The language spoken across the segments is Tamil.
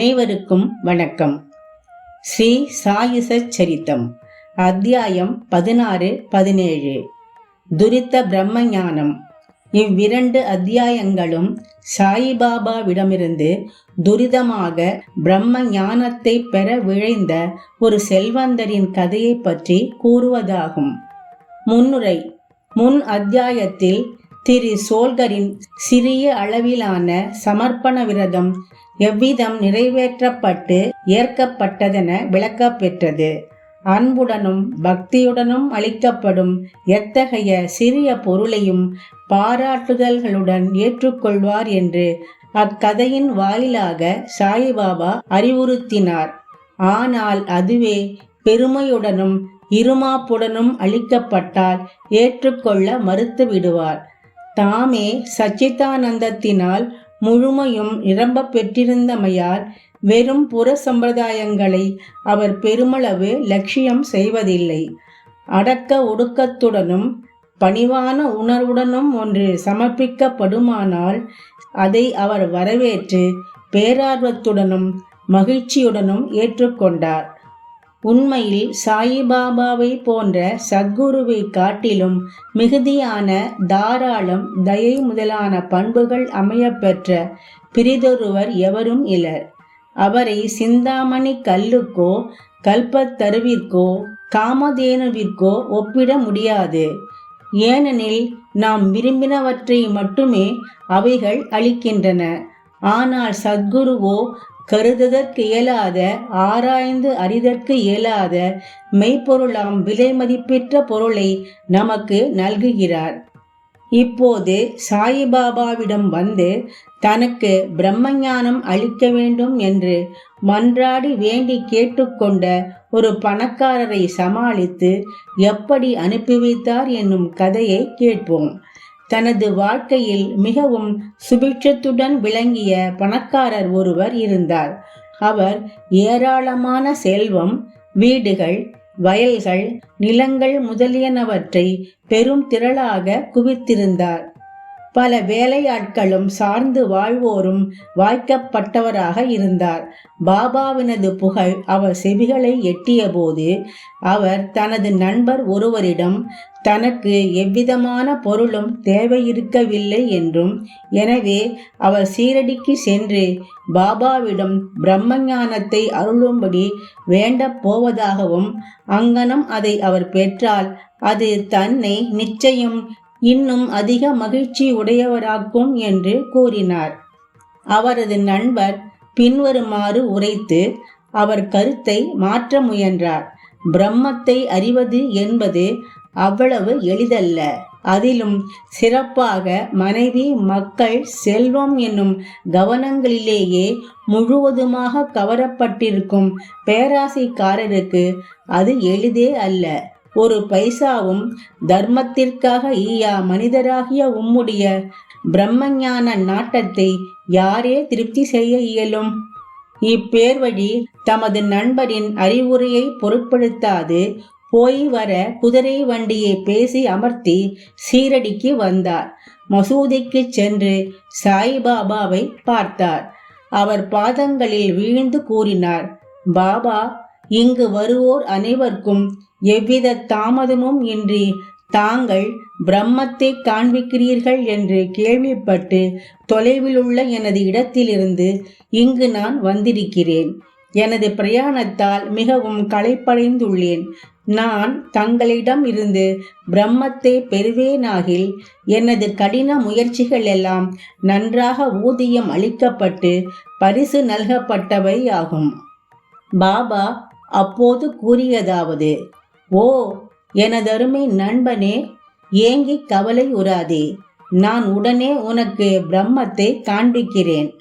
அனைவருக்கும் வணக்கம். ஸ்ரீ சாயுச சரித்தம் அத்தியாயம் பதினாறு பதினேழு. துரித்த பிரம்ம ஞானம் இவ்விரண்டு அத்தியாயங்களும் சாயிபாபாவிடமிருந்து துரிதமாக பிரம்ம ஞானத்தை பெற விழைந்த ஒரு செல்வந்தரின் கதையை பற்றி கூறுவதாகும். முன்னுரை முன் அத்தியாயத்தில் திரு சோல்கரின் சிறிய அளவிலான சமர்ப்பண விரதம் எவ்விதம் நிறைவேற்றப்பட்டு ஏற்கப்பட்டதென விளக்க பெற்றது அன்புடனும் பக்தியுடனும் அளிக்கப்படும் எத்தகைய சிறிய பொருளையும் பாராட்டுதல்களுடன் ஏற்றுக்கொள்வார் என்று அக்கதையின் வாயிலாக சாய்பாபா அறிவுறுத்தினார். ஆனால் அதுவே பெருமையுடனும் இருமாப்புடனும் அளிக்கப்பட்டால் ஏற்றுக்கொள்ள மறுத்து விடுவார் தாமே சச்சிதானந்தத்தினால் முழுமையும் நிரம்ப பெற்றிருந்தமையால் வெறும் புற சம்பிரதாயங்களை அவர் பெருமளவு லட்சியம் செய்வதில்லை. அடக்க ஒடுக்கத்துடனும் பணிவான உணர்வுடனும் ஒன்று சமர்ப்பிக்கப்படுமானால் அதை அவர் வரவேற்று பேரார்வத்துடனும் மகிழ்ச்சியுடனும் ஏற்றுக்கொண்டார். உண்மையில் சாயிபாபாவை போன்ற சத்குருவை காட்டிலும் மிகுதியான தாராளம் தயை முதலான பண்புகள் அமையப்பெற்ற பிரிதொருவர் எவரும் இலர் அவரை சிந்தாமணி கல்லுக்கோ கல்பத்தருவிற்கோ காமதேனுவிற்கோ ஒப்பிட முடியாது. ஏனெனில் நாம் விரும்பினவற்றை மட்டுமே அவைகள் அளிக்கின்றன. ஆனால் சத்குருவோ கருதுதற்கு இயலாத ஆராய்ந்து அறிதற்கு இயலாத மெய்ப்பொருளாம் விலை மதிப்பெற்ற பொருளை நமக்கு நல்குகிறார். இப்போது சாயிபாபாவிடம் வந்து தனக்கு பிரம்மஞானம் அளிக்க வேண்டும் என்று மன்றாடி வேண்டி கேட்டுக்கொண்ட ஒரு பணக்காரரை சமாளித்து எப்படி அனுப்பி வைத்தார் என்னும் கதையை கேட்போம். தனது வாழ்க்கையில் மிகவும் சுபிட்சத்துடன் விளங்கிய பணக்காரர் ஒருவர் இருந்தார். அவர் ஏராளமான செல்வம் வீடுகள் வயல்கள் நிலங்கள் முதலியனவற்றை பெரும் திரளாக குவித்திருந்தார். பல வேலையாட்களும் சார்ந்து வாழ்வோரும் வாய்க்கப்பட்டவராக இருந்தார். பாபாவினது புகழ் அவர் செவிகளை எட்டியபோது அவர் தனது நண்பர் ஒருவரிடம் தனக்கு எவ்விதமான பொருளும் தேவையிருக்கவில்லை என்றும் எனவே அவர் சீரடிக்கு சென்று பாபாவிடம் பிரம்மஞானத்தை அருளும்படி வேண்டப் போவதாகவும் அங்கனம் அதை அவர் பெற்றால் அது தன்னை நிச்சயம் இன்னும் அதிக மகிழ்ச்சி உடையவராக்கும் என்று கூறினார். அவரது நண்பர் பின்வருமாறு உரைத்து அவர் கருத்தை மாற்ற முயன்றார். பிரம்மத்தை அறிவது என்பது அவ்வளவு எளிதல்ல. அதிலும் சிறப்பாக மனைவி மக்கள் செல்வம் என்னும் கவனங்களிலேயே முழுவதுமாக கவரப்பட்டிருக்கும் பேராசைக்காரருக்கு அது எளிதே அல்ல. ஒரு பைசாவும் தர்மத்திற்காக ஈயா மனிதராகிய உம்முடைய பிரம்மஞான நாட்டத்தை யாரே திருப்தி செய்ய இயலும்? இப்பேர்வழி தமது நண்பரின் அறிவுரையை பொருட்படுத்தாது போய் வர குதிரை வண்டியை பேசி அமர்த்தி சீரடிக்கு வந்தார். மசூதிக்கு சென்று சாய்பாபாவை பார்த்தார். அவர் பாதங்களில் வீழ்ந்து கூறினார் பாபா இங்கு வருவோர் அனைவருக்கும் எவ்வித தாமதமும் இன்றி தாங்கள் பிரம்மத்தை காண்பிக்கிறீர்கள் என்று கேள்விப்பட்டு தொலைவில் உள்ள எனது இடத்திலிருந்து இங்கு நான் வந்திருக்கிறேன். எனது பிரயாணத்தால் மிகவும் களைப்படைந்துள்ளேன். நான் தங்களிடம் இருந்து பிரம்மத்தை பெறுவேனாகில் எனது கடின முயற்சிகள் எல்லாம் நன்றாக ஊதியம் அளிக்கப்பட்டு பரிசு நல்கப்பட்டவை ஆகும் பாபா அப்போது கூறியதாவது ஓ எனதருமை நண்பனே ஏங்கி கவலை உறாதே. நான் உடனே உனக்கு பிரம்மத்தை காண்பிக்கிறேன்.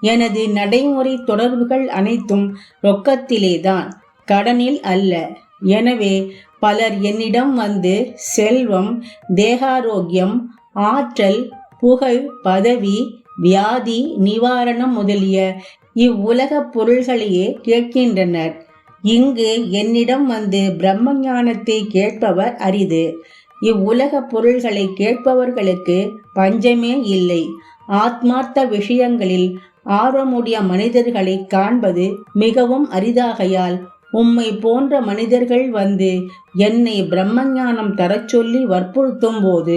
எனது நடைமுறை தொடர்புகள் அனைத்தும் ரொக்கத்திலேதான் கடனில் அல்ல. எனவே பலர் என்னிடம் வந்து செல்வம் தேகாரோக்கியம் ஆற்றல் புகழ் பதவி வியாதி நிவாரணம் முதலிய இவ்வுலக பொருள்களையே கேட்கின்றனர். இங்கு என்னிடம் வந்து பிரம்ம ஞானத்தை கேட்பவர் அரிது. இவ்வுலக பொருள்களை கேட்பவர்களுக்கு பஞ்சமே இல்லை. ஆத்மார்த்த விஷயங்களில் ஆர்வமுடைய மனிதர்களை காண்பது மிகவும் அரிதாகையால் உம்மை போன்ற மனிதர்கள் வந்து என்னை பிரம்மஞானம் தரச் சொல்லி வற்புறுத்தும் போது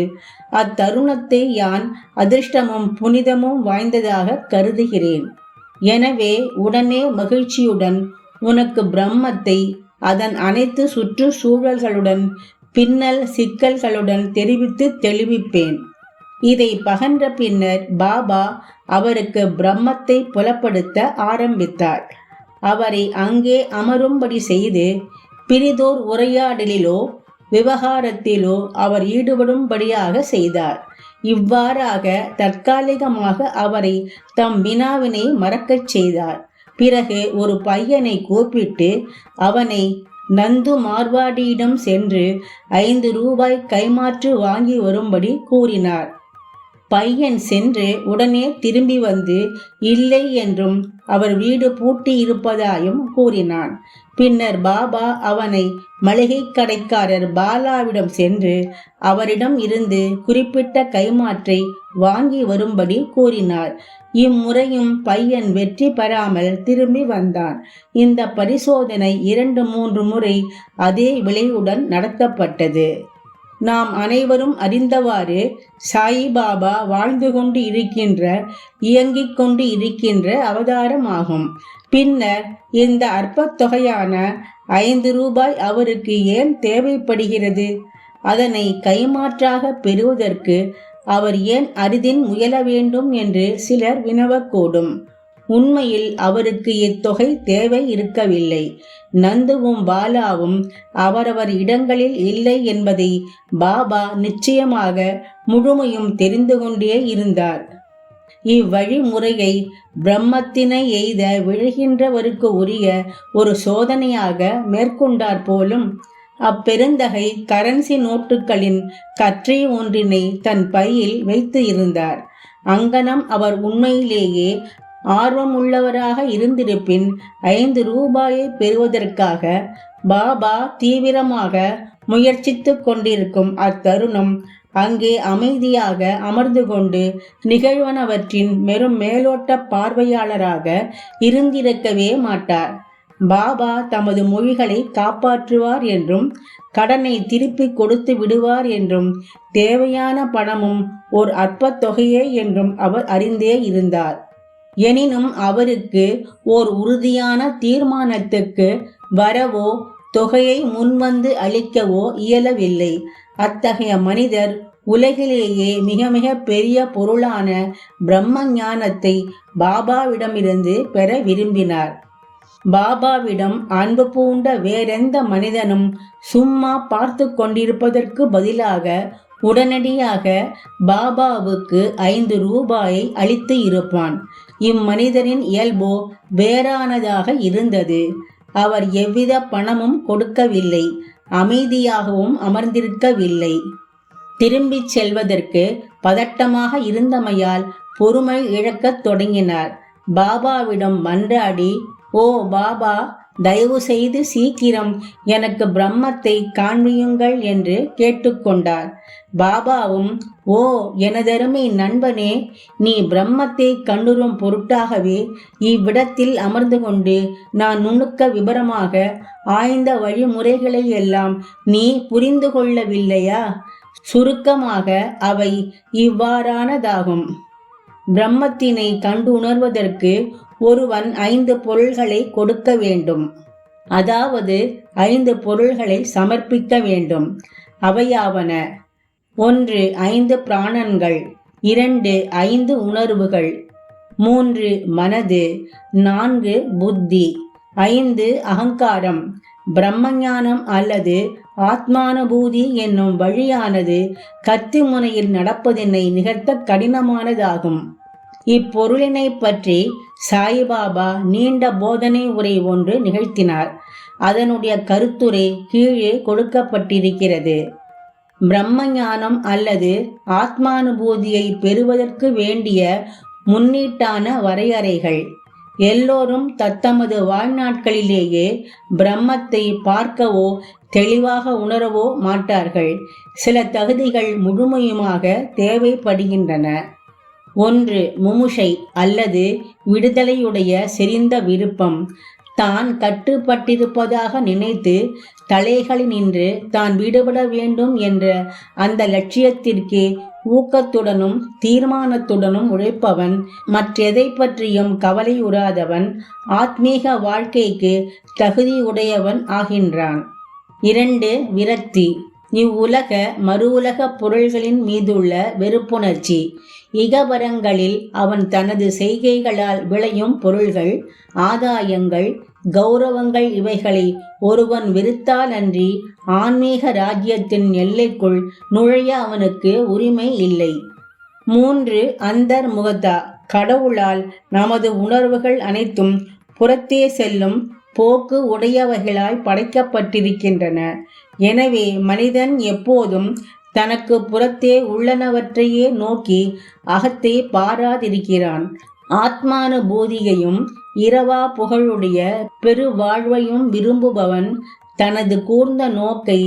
அத்தருணத்தை யான் அதிர்ஷ்டமும் புனிதமும் வாய்ந்ததாக கருதுகிறேன். எனவே உடனே மகிழ்ச்சியுடன் உனக்கு பிரம்மத்தை அதன் அனைத்து சுற்றுச்சூழல்களுடன் பின்னல் சிக்கல்களுடன் தெரிவித்து தெளிவிப்பேன். இதை பகன்ற பின்னர் பாபா அவருக்கு பிரம்மத்தை புலப்படுத்த ஆரம்பித்தார். அவரை அங்கே அமரும்படி செய்து பிரிதோர் உரையாடலிலோ விவகாரத்திலோ அவர் ஈடுபடும்படியாக செய்தார். இவ்வாறாக தற்காலிகமாக அவரை தம் வினாவினை மறக்கச் செய்தார். பிறகு ஒரு பையனை கூப்பிட்டு அவனை நந்து மார்வாடியிடம் சென்று ஐந்து ரூபாய் கைமாற்று வாங்கி வரும்படி கூறினார். பையன் சென்று உடனே திரும்பி வந்து இல்லை என்றும் அவர் வீடு பூட்டி இருப்பதாயும் கூறினான். பின்னர் பாபா அவனை மளிகை கடைக்காரர் பாலாவிடம் சென்று அவரிடம் இருந்து குறிப்பிட்ட கைமாற்றை வாங்கி வரும்படி கூறினார். இம்முறையும் பையன் வெற்றி பெறாமல் திரும்பி வந்தான். இந்த பரிசோதனை இரண்டு மூன்று முறை அதே விளைவுடன் நடத்தப்பட்டது. நாம் அனைவரும் அறிந்தவாறு சாயிபாபா வாழ்ந்து கொண்டு இருக்கின்ற இயங்கிக் கொண்டு இருக்கின்ற அவதாரமாகும். பின்னர் இந்த அற்பத் தொகையான ஐந்து ரூபாய் அவருக்கு ஏன் தேவைப்படுகிறது? அதனை கைமாற்றாக பெறுவதற்கு அவர் ஏன் அரிதின் முயல வேண்டும் என்று சிலர் வினவக்கூடும். உண்மையில் அவருக்கு இத்தொகை தேவை இருக்கவில்லை. நந்துவும் பாலாவும் அவரவர் இடங்களில் இல்லை என்பதை பாபா நிச்சயமாக முழுமையும் தெரிந்து கொண்டே இருந்தார். இவ்வழிமுறையை பிரம்மத்தினை எய்த விழுகின்றவருக்கு உரிய ஒரு சோதனையாக மேற்கொண்டார் போலும் அப்பெருந்தகை கரன்சி நோட்டுகளின் கற்றை ஒன்றினை தன் பையில் வைத்து இருந்தார். அங்கனம் அவர் உண்மையிலேயே ஆர்வம் உள்ளவராக இருந்திருப்பின் ஐந்து ரூபாயை பெறுவதற்காக பாபா தீவிரமாக முயற்சித்து கொண்டிருக்கும் அத்தருணம் அங்கே அமைதியாக அமர்ந்து கொண்டு நிகழ்வனவற்றின் மெரும் மேலோட்ட பார்வையாளராக இருந்திருக்கவே மாட்டார். பாபா தமது மொழிகளை காப்பாற்றுவார் என்றும் கடனை திருப்பி கொடுத்து விடுவார் என்றும் தேவையான பணமும் ஓர் அற்ப தொகையே என்றும் அவர் அறிந்தே இருந்தார். எனினும் அவருக்கு ஓர் உறுதியான தீர்மானத்துக்கு வரவோ தொகையை முன்வந்து அளிக்கவோ இயலவில்லை. அத்தகைய மனிதர் உலகிலேயே மிக மிக பெரிய பொருளான பிரம்ம ஞானத்தை பாபாவிடமிருந்து பெற விரும்பினார். பாபாவிடம் அன்பு பூண்ட வேறெந்த மனிதனும் சும்மா பார்த்து கொண்டிருப்பதற்கு பதிலாக உடனடியாக பாபாவுக்கு ஐந்து ரூபாயை அளித்து இருப்பான். இம்மனிதரின் இயல்போ வேறானதாக இருந்தது. அவர் எவ்வித பணமும் கொடுக்கவில்லை அமைதியாகவும் அமர்ந்திருக்கவில்லை. திரும்பிச் செல்வதற்கு பதட்டமாக இருந்தமையால் பொறுமை இழக்கத் தொடங்கினார். பாபாவிடம் மன்றாடி ஓ பாபா தயவு செய்து சீக்கிரம் எனக்கு பிரம்மத்தை காண்பியுங்கள் என்று கேட்டுக்கொண்டார். பாபாவும் ஓ எனதருமை நண்பனே நீ பிரம்மத்தை கண்டுறும் பொருட்டாகவே இவ்விடத்தில் அமர்ந்து கொண்டு நான் நுணுக்க விபரமாக ஆய்ந்த வழிமுறைகளை எல்லாம் நீ புரிந்து கொள்ளவில்லையா? சுருக்கமாக அவை இவ்வாறானதாகும். பிரம்மத்தினை கண்டு உணர்வதற்கு ஒருவன் ஐந்து பொருள்களை கொடுக்க வேண்டும். அதாவது ஐந்து பொருள்களை சமர்ப்பிக்க வேண்டும். அவையாவன ஒன்று ஐந்து பிராணன்கள். இரண்டு ஐந்து உணர்வுகள். மூன்று மனது. நான்கு புத்தி. ஐந்து அகங்காரம். பிரம்மஞானம் அல்லது ஆத்மானுபூதி என்னும் வழியானது கத்தி முனையில் நடப்பதனை நிகழ்த்த கடினமானதாகும். இப்பொருளினை பற்றி சாயிபாபா நீண்ட போதனை உரை ஒன்று நிகழ்த்தினார். அதனுடைய கருத்துரை கீழே கொடுக்கப்பட்டிருக்கிறது. பிரம்ம ஞானம் அல்லது ஆத்மானுபூதியை பெறுவதற்கு வேண்டிய முன்னீட்டான வரையறைகள். எல்லோரும் தத்தமது வாழ்நாட்களிலேயே பிரம்மத்தை பார்க்கவோ தெளிவாக உணரவோ மாட்டார்கள். சில தகுதிகள் முழுமையுமாக தேவைப்படுகின்றன. ஒன்று முமுஷை அல்லது விடுதலையுடைய செறிந்த விருப்பம். தான் கட்டுப்பட்டிருப்பதாக நினைத்து தலைகளினின்று தான் விடுபட வேண்டும் என்ற அந்த லட்சியத்திற்கு ஊக்கத்துடனும் தீர்மானத்துடனும் உழைப்பவன் மற்றெதை பற்றியும் கவலையுறாதவன் ஆத்மீக வாழ்க்கைக்கு தகுதியுடையவன் ஆகின்றான். இரண்டு விரக்தி. இவ்வுலக மறு உலக பொருள்களின் மீதுள்ள வெறுப்புணர்ச்சி. இகவரங்களில் அவன் தனது செய்கைகளால் விளையும் பொருள்கள் ஆதாயங்கள் கௌரவங்கள் இவைகளை ஒருவன் விருத்தாலன்றி ஆன்மீக ராஜ்யத்தின் எல்லைக்குள் நுழைய அவனுக்கு உரிமை இல்லை. மூன்று அந்தர் முகதா கடவுளால் நமது உணர்வுகள் அனைத்தும் புறத்தே செல்லும் போக்கு உடையவைகளாய் படைக்கப்பட்டிருக்கின்றன. எனவே மனிதன் எப்போதும் தனக்கு புறத்தே உள்ளனவற்றையே நோக்கி அகத்தே பாராதிருக்கிறான். ஆத்மானுபூதியையும் இரவா புகழுடைய பெருவாழ்வையும் விரும்புபவன் தனது கூர்ந்த நோக்கை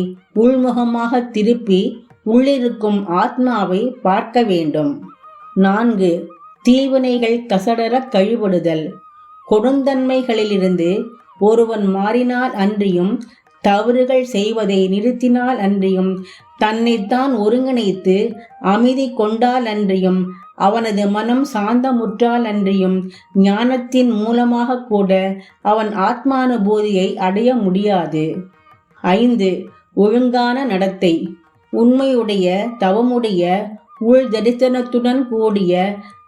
உள்முகமாக திருப்பி உள்ளிருக்கும் ஆத்மாவை பார்க்க வேண்டும். நான்கு தீவினைகள் கசடர கழிபடுதல். கொடுந்தன்மைகளிலிருந்து ஒருவன் மாறினால் அன்றியும் தவறுகள் செய்வதை நிறுத்தினால் அன்றியும் தன்னைத்தான் ஒருங்கிணைத்து அமைதி கொண்டால் அன்றியும் அவனது மனம் சாந்தமுற்றால் அன்றியும் ஞானத்தின் மூலமாக கூட அவன் ஆத்மானுபூதியை அடைய முடியாது. ஐந்து ஒழுங்கான நடத்தை. உண்மையுடைய தவமுடைய உள் தரிசனத்துடன் கூடிய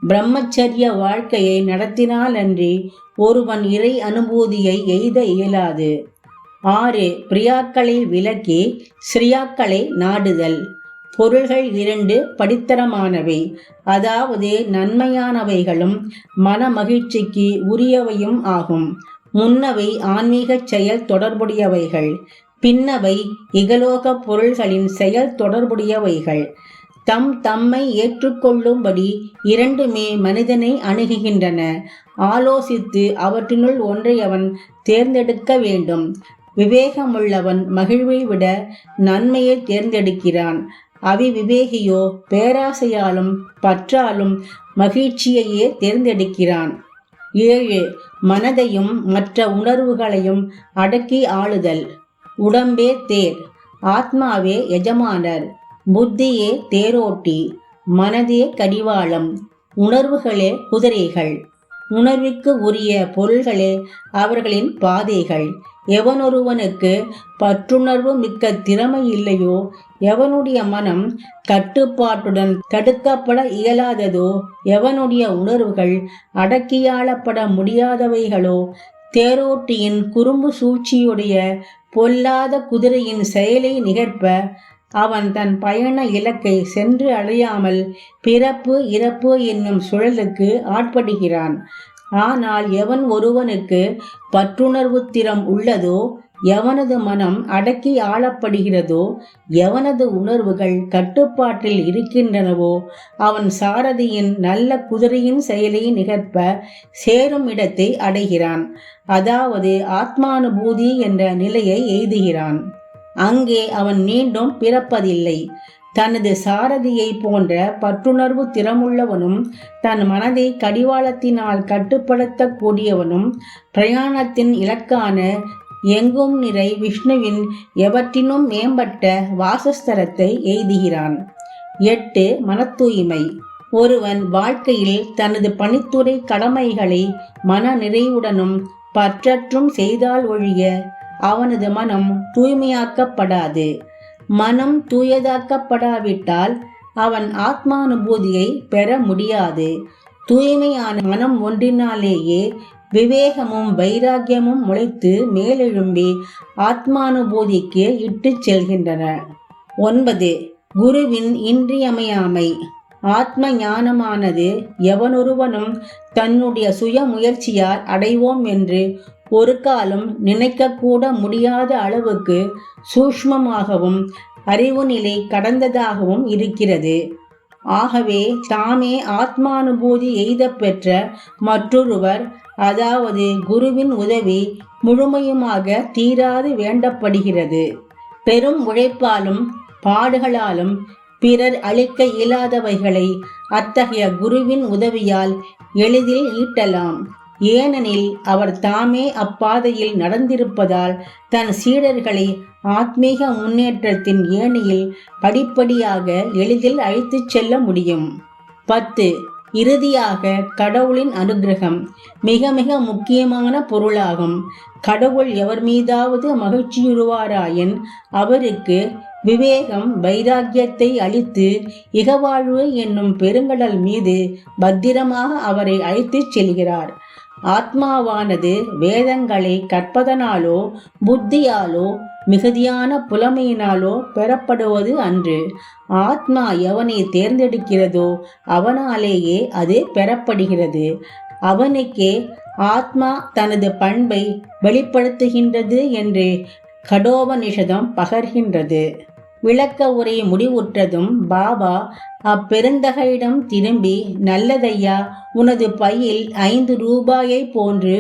பிரம்மச்சரிய வாழ்க்கையை நடத்தினால் அன்றி ஒருவன் இறை அனுபூதியை எய்த இயலாது. ஆறு பிரியாக்களை விலக்கி ஸ்ரீயாக்களை நாடுதல். பொருள்கள் இரண்டு படித்தரமானவை. அதாவது நன்மையானவைகளும் மன மகிழ்ச்சிக்கு உரியவையும் ஆகும். முன்னவை ஆன்மீக செயல் தொடர்புடையவைகள். பின்னவை இகலோக பொருள்களின் செயல் தொடர்புடையவைகள். தம் தம்மை ஏற்றுக்கொள்ளும்படி இரண்டுமே மனிதனை அணுகுகின்றன. ஆலோசித்து அவற்றினுள் ஒன்றை அவன் தேர்ந்தெடுக்க வேண்டும். விவேகமுள்ளவன் மகிழ்வை விட நன்மையை தேர்ந்தெடுக்கிறான். அவி விவேகியோ பேராசையாலும் பற்றாலும் மகிழ்ச்சியையே தேர்ந்தெடுக்கிறான். ஏழு மனதையும் மற்ற உணர்வுகளையும் அடக்கி ஆளுதல். உடம்பே தேர் ஆத்மாவே எஜமானர். புத்தியே தேரோட்டி மனதே கடிவாளம். உணர்வுகளே குதிரைகள். உணர்வுக்கு உரிய பொருள்களே அவர்களின் பாதைகள். எவனொருவனுக்கு பற்றுணர்வு மிக்க திறமை இல்லையோ எவனுடைய மனம் கட்டுப்பாட்டுடன் தடுக்கப்பட இயலாததோ எவனுடைய உணர்வுகள் அடக்கியாளப்பட முடியாதவைகளோ தேரோட்டியின் குறும்பு சூழ்ச்சியுடைய பொல்லாத குதிரையின் செயலை நிகழ்ப்ப அவன் தன் பயண இலக்கை சென்று அடையாமல் பிறப்பு இறப்பு என்னும் சுழலுக்கு ஆட்படுகிறான். ஆனால் எவன் ஒருவனுக்கு பற்றுணர்வு திறம் உள்ளதோ எவனது மனம் அடக்கி ஆளப்படுகிறதோ எவனது உணர்வுகள் கட்டுப்பாட்டில் இருக்கின்றனவோ அவன் சாரதியின் நல்ல குதிரையின் செயலை நிகழ்ப்ப சேரும் இடத்தை அடைகிறான். அதாவது ஆத்மானுபூதி என்ற நிலையை எய்துகிறான். அங்கே அவன் மீண்டும் பிறப்பதில்லை. தனது சாரதியை போன்ற பற்றுணர்வு திறமுள்ளவனும் தன் மனதை கடிவாளத்தினால் கட்டுப்படுத்தக்கூடியவனும் பிரயாணத்தின் இலக்கான எங்கும் நிறை விஷ்ணுவின் எவற்றினும் மேம்பட்ட வாசஸ்தலத்தை எய்துகிறான். எட்டு மன தூய்மை ஒருவன் வாழ்க்கையில் தனது பணித்துறை கடமைகளை மன நிறைவுடனும் பற்றற்றும் செய்தால் ஒழிய அவனது மனம் தூய்மையாக்கப்படாது. மனம் தூயதாக்கப்படாவிட்டால் அவன் ஆத்மானுபூதியை பெற முடியாது. தூய்மையான மனம் ஒன்றினாலேயே விவேகமும் வைராக்கியமும் முளைத்து மேலெழும்பி ஆத்மானுபூதிக்கு இட்டுச் செல்கின்றன. ஒன்பது. குருவின் இன்றியமையாமை. ஆத்ம ஞானமானது எவனொருவனும் தன்னுடைய சுய முயற்சியால் அடைவோம் என்று ஒரு காலம் நினைக்கக்கூட முடியாத அளவுக்கு சூஷ்மமாகவும் அறிவு நிலை கடந்ததாகவும் இருக்கிறது. ஆகவே தாமே ஆத்மானுபூதி எய்த பெற்ற மற்றொருவர் அதாவது குருவின் உதவி முழுமையுமாக தீராது வேண்டப்படுகிறது. பெரும் உழைப்பாலும் பாடுகளாலும் பிறர் அளிக்க இயலாதவைகளை அத்தகைய குருவின் உதவியால் எளிதில் ஈட்டலாம். ஏனெனில் அவர் தாமே அப்பாதையில் நடந்திருப்பதால் தன் சீடர்களை ஆத்மீக முன்னேற்றத்தின் ஏணியில் படிப்படியாக எளிதில் அழைத்துச் செல்ல முடியும். பத்து. இறுதியாக கடவுளின் அனுகிரகம் மிக மிக முக்கியமான பொருளாகும். கடவுள் எவர் மீதாவது மகிழ்ச்சியுறுவாராயின் அவருக்கு விவேகம் வைராக்கியத்தை அளித்து இகவாழ்வு என்னும் பெருங்கடல் மீது பத்திரமாக அவரை அழைத்துச் செல்கிறார். ஆத்மாவானது வேதங்களை கற்பதனாலோ புத்தியாலோ மிகுதியான புலமையினாலோ பெறப்படுவது அன்று. ஆத்மா எவனை தேர்ந்தெடுக்கிறதோ அவனாலேயே அது பெறப்படுகிறது. அவனுக்கே ஆத்மா தனது பண்பை வெளிப்படுத்துகின்றது என்று கடோபனிஷதம் பகர்கின்றது. விளக்க உரை முடிவுற்றதும் பாபா அப்பெருந்தகையிடம் திரும்பி நல்லதையா? உனது பையில் ஐந்து ரூபாயை போன்று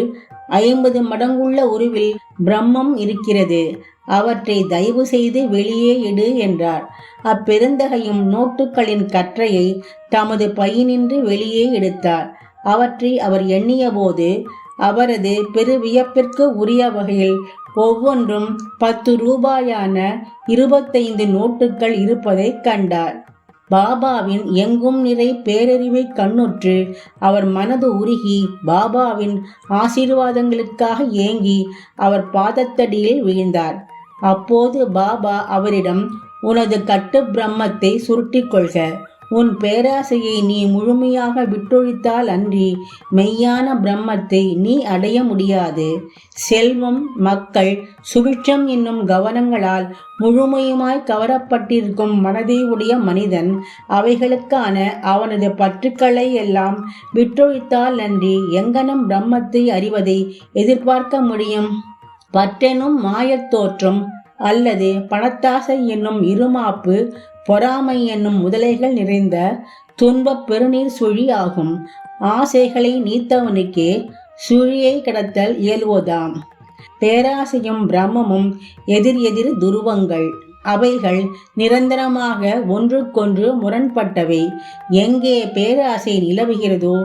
ஐம்பது மடங்குள்ள உருவில் பிரம்மம் இருக்கிறது. அவற்றை தயவு செய்து வெளியே இடு என்றார். அப்பெருந்தகையும் நோட்டுகளின் கற்றையை தமது பையினின்று வெளியே எடுத்தார். அவற்றை அவர் எண்ணியபோது அவரது பெருவியப்பிற்கு உரிய வகையில் ஒவ்வொன்றும் பத்து ரூபாயான இருபத்தைந்து நோட்டுகள் இருப்பதை கண்டார். பாபாவின் எங்கும் நிறை பேரறிவை கண்ணுற்று அவர் மனது உருகி பாபாவின் ஆசீர்வாதங்களுக்காக ஏங்கி அவர் பாதத்தடியில் விழுந்தார். அப்போது பாபா அவரிடம் உனது கட்டு பிரம்மத்தை சுருட்டிக் கொள்க. உன் பேராசையை நீ முழுமையாக விட்டொழித்தால் அன்றி மெய்யான பிரம்மத்தை நீ அடைய முடியாது. செல்வம் மக்கள் சுபிட்சம் என்னும் கவனங்களால் முழுமையுமாய் கவரப்பட்டிருக்கும் மனதை உடைய மனிதன் அவைகளுக்கான அவனது பற்றுக்களை எல்லாம் விட்டொழித்தால் அன்றி எங்கனம் பிரம்மத்தை அறிவதை எதிர்பார்க்க முடியும்? பற்றெனும் மாயத்தோற்றம் அல்லது பணத்தாசை என்னும் இருமாப்பு பொறாமை என்னும் முதலைகள் நிறைந்த துன்பப் பெருநீர் சுழி ஆகும். ஆசைகளை நீத்தவனுக்கே சுழியை கடத்தல் இயல்வதாம். பேராசையும் பிரம்மமும் எதிர் எதிர் துருவங்கள். அவைகள் நிரந்தரமாக ஒன்றுக்கொன்று முரண்பட்டவை. எங்கே பேராசை நிலவுகிறதோ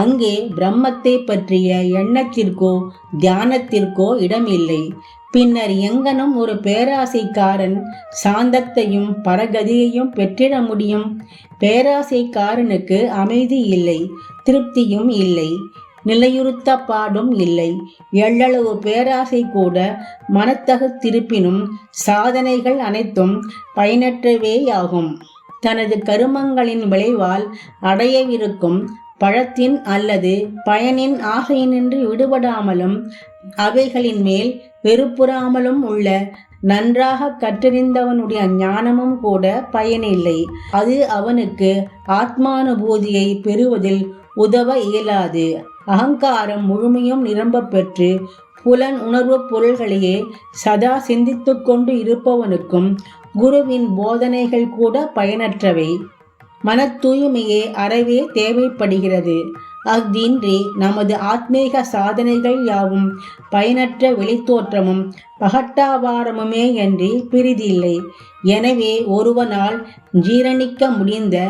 அங்கே பிரம்மத்தை பற்றிய எண்ணத்திற்கோ தியானத்திற்கோ இடமில்லை. பின்னர் எங்கனும் ஒரு பேராசைக்காரன் சாந்தத்தையும் பரகதியையும் பெற்றிட முடியும். பேராசைக்காரனுக்கு அமைதி இல்லை திருப்தியும் இல்லை நிலையுறுத்த பாடும் இல்லை. எள்ளளவு பேராசை கூட மனத்தகு திருப்பினும் சாதனைகள் அனைத்தும் பயனற்றவேயாகும். தனது கருமங்களின் விளைவால் அடையவிருக்கும் பழத்தின் அல்லது பயனின் ஆசையினின்று விடுபடாமலும் அவைகளின் மேல் வெறுப்புறாமலும் உள்ள நன்றாக கற்றறிந்தவனுடைய ஞானமும் கூட பயனில்லை. அது அவனுக்கு ஆத்மானுபூதியை பெறுவதில் உதவ இயலாது. அகங்காரம் முழுமையும் நிரம்ப பெற்று புலன் உணர்வு பொருள்களையே சதா சிந்தித்து கொண்டு இருப்பவனுக்கும் குருவின் போதனைகள் கூட பயனற்றவை. மன தூய்மையே அறவே தேவைப்படுகிறது. அஃதின்றி நமது ஆத்மீக சாதனைகள் யாவும் பயனற்ற வெளித்தோற்றமும் பகட்டாவாரமுமே என்று பிரிதில்லை எனவே ஒருவனால் ஜீரணிக்க முடிந்த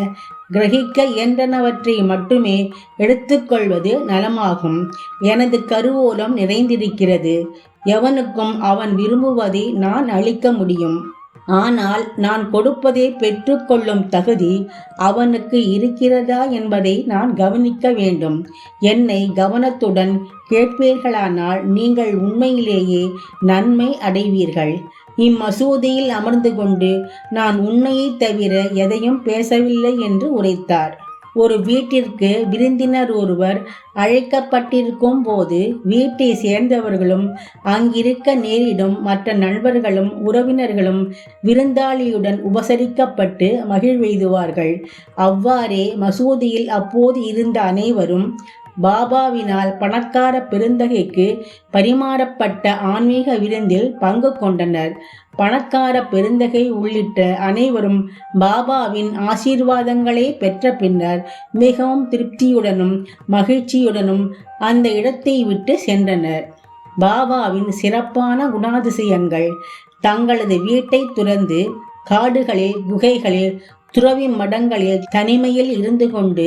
கிரகிக்க இயன்றனவற்றை மட்டுமே எடுத்துக்கொள்வது நலமாகும். எனது கருவூலம் நிறைந்திருக்கிறது. எவனுக்கும் அவன் விரும்புவதை நான் அளிக்க முடியும். ஆனால் நான் கொடுப்பதை பெற்றுக்கொள்ளும் தகுதி அவனுக்கு இருக்கிறதா என்பதை நான் கவனிக்க வேண்டும். என்னை கவனத்துடன் கேட்பீர்களானால் நீங்கள் உண்மையிலேயே நன்மை அடைவீர்கள். இம்மசூதியில் அமர்ந்து கொண்டு நான் உண்மையை தவிர எதையும் பேசவில்லை என்று உரைத்தார். ஒரு வீட்டிற்கு விருந்தினர் ஒருவர் அழைக்கப்பட்டிருக்கும் போது வீட்டை சேர்ந்தவர்களும் அங்கிருக்க நேரிடும் மற்ற நண்பர்களும் உறவினர்களும் விருந்தாளியுடன் உபசரிக்கப்பட்டு மகிழ்வெய்துவார்கள். அவ்வாறே மசூதியில் அப்போது இருந்த அனைவரும் பாபாவினால் பணக்கார பெருந்தகைக்கு பரிமாறப்பட்ட ஆன்மீக விருந்தில் பங்கு கொண்டனர். பணக்கார பெருந்தகை உள்ளிட்ட அனைவரும் பாபாவின் ஆசீர்வாதங்களை பெற்ற பின்னர் மிகவும் திருப்தியுடனும் மகிழ்ச்சியுடனும் அந்த இடத்தை விட்டு சென்றனர். பாபாவின் சிறப்பான குணாதிசயங்கள் தங்களது வீட்டை துறந்து காடுகளில் குகைகளில் துறவி மடங்களில் தனிமையில் இருந்து கொண்டு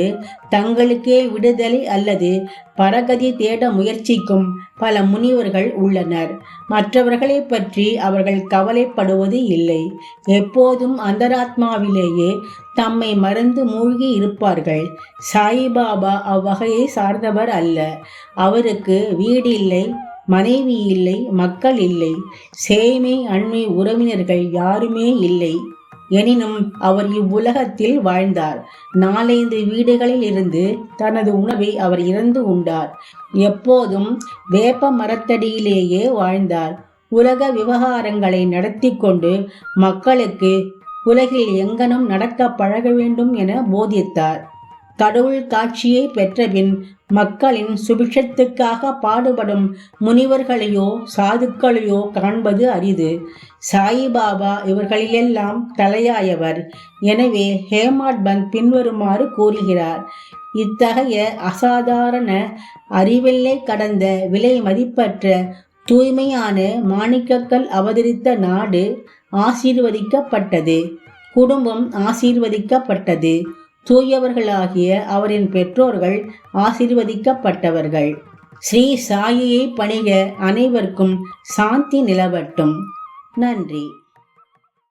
தங்களுக்கே விடுதலை அல்லது பரகதி தேட முயற்சிக்கும் பல முனிவர்கள் உள்ளனர். மற்றவர்களை பற்றி அவர்கள் கவலைப்படுவது இல்லை. எப்போதும் அந்தராத்மாவிலேயே தம்மை மறந்து மூழ்கி இருப்பார்கள். சாயிபாபா அவ்வகையை சார்ந்தவர் அல்ல. அவருக்கு வீடு இல்லை மனைவி இல்லை மக்கள் இல்லை. சேமை அண்மை உறவினர்கள் யாருமே இல்லை. எனினும் அவர் இவ்வுலகத்தில் வாழ்ந்தார். நாலைந்து வீடுகளில் இருந்து தனது உணவை அவர் இறந்து உண்டார். எப்போதும் வேப்ப மரத்தடியிலேயே வாழ்ந்தார். உலக விவகாரங்களை நடத்தி கொண்டு மக்களுக்கு உலகில் எங்கனும் நடக்க பழக வேண்டும் என போதித்தார். கடவுள் காட்சியை பெற்றபின் மக்களின் சுபிக்ஷத்துக்காக பாடுபடும் முனிவர்களையோ சாதுக்களையோ காண்பது அரிது. சாயிபாபா இவர்களிலெல்லாம் தலையாயவர். எனவே ஹேமாட் பந்த் பின்வருமாறு கூறுகிறார் இத்தகைய அசாதாரண அறிவெல்லை கடந்த விலை மதிப்பற்ற தூய்மையான மாணிக்கக்கல் அவதரித்த நாடு ஆசீர்வதிக்கப்பட்டது. குடும்பம் ஆசீர்வதிக்கப்பட்டது. தூயவர்களாகிய அவரின் பெற்றோர்கள் ஆசிர்வதிக்கப்பட்டவர்கள். ஸ்ரீ சாயியை பணிக அனைவருக்கும் சாந்தி நிலவட்டும். நன்றி.